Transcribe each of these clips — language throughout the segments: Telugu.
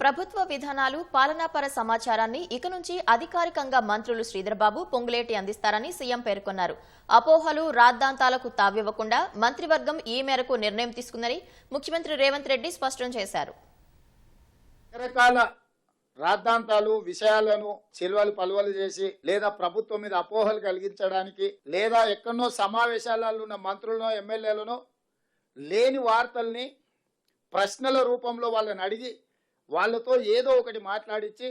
ప్రభుత్వ విధానాలు పాలనాపర సమాచారాన్ని ఇక నుంచి అధికారికంగా మంత్రులు శ్రీధర్బాబు పొంగులేటి అందిస్తారని సీఎం పేర్కొన్నారు. అపోహలు రాద్ధాంతాలకు తావివ్వకుండా మంత్రివర్గం ఈ మేరకు నిర్ణయం తీసుకుందని ముఖ్యమంత్రి రేవంత్ రెడ్డి స్పష్టం చేశారు. రకరకాల రాద్ధాంతాలు విషయాలను చిల్వలు పలువలు చేసి లేదా ప్రభుత్వం మీద అపోహలు కలిగించడానికి లేదా ఎక్కడో సమావేశాలలో ఉన్న మంత్రులను ఎమ్మెల్యేలను లేని వార్తల్ని ప్రశ్నల రూపంలో వాళ్ళని అడిగి వాళ్ళతో ఏదో ఒకటి మాట్లాడించి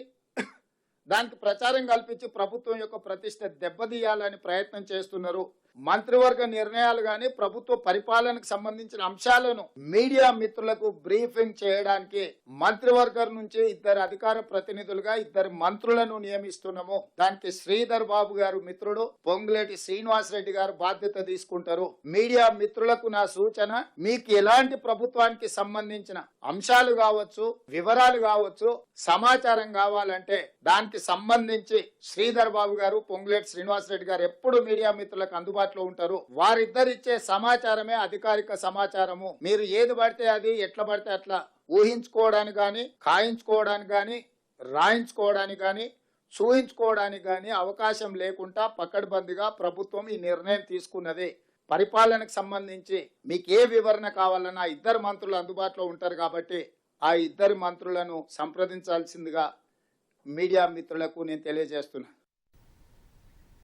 దానికి ప్రచారం కల్పించి ప్రభుత్వం యొక్క ప్రతిష్ట దెబ్బతీయాలని ప్రయత్నం చేస్తున్నారు. మంత్రివర్గ నిర్ణయాలు కానీ ప్రభుత్వ పరిపాలనకు సంబంధించిన అంశాలను మీడియా మిత్రులకు బ్రీఫింగ్ చేయడానికి మంత్రివర్గం నుంచి ఇద్దరు అధికార ప్రతినిధులుగా ఇద్దరు మంత్రులను నియమిస్తున్నాము. దానికి శ్రీధర్ బాబు గారు మిత్రుడు పొంగులేటి శ్రీనివాస్ రెడ్డి గారు బాధ్యత తీసుకుంటారు. మీడియా మిత్రులకు నా సూచన మీకు ఎలాంటి ప్రభుత్వానికి సంబంధించిన అంశాలు కావచ్చు వివరాలు కావచ్చు సమాచారం కావాలంటే దానికి సంబంధించి శ్రీధర్ బాబు గారు పొంగులేటి శ్రీనివాసరెడ్డి గారు ఎప్పుడు మీడియా మిత్రులకు అందుబాటులో ఉంటారు. వారిద్దరు ఇచ్చే సమాచారమే అధికారిక సమాచారము. మీరు ఏది పడితే అది ఎట్లా పడితే అట్లా ఊహించుకోవడానికి కానీ ఖాయించుకోవడానికి కానీ రాయించుకోవడానికి కానీ చూయించుకోవడానికి కానీ అవకాశం లేకుండా పకడ్బందీగా ప్రభుత్వం ఈ నిర్ణయం తీసుకున్నది. పరిపాలనకు సంబంధించి మీకు ఏ వివరణ కావాలన్నా ఇద్దరు మంత్రులు అందుబాటులో ఉంటారు కాబట్టి ఆ ఇద్దరు మంత్రులను సంప్రదించాల్సిందిగా మీడియా మిత్రులకు నేను తెలియజేస్తున్నా.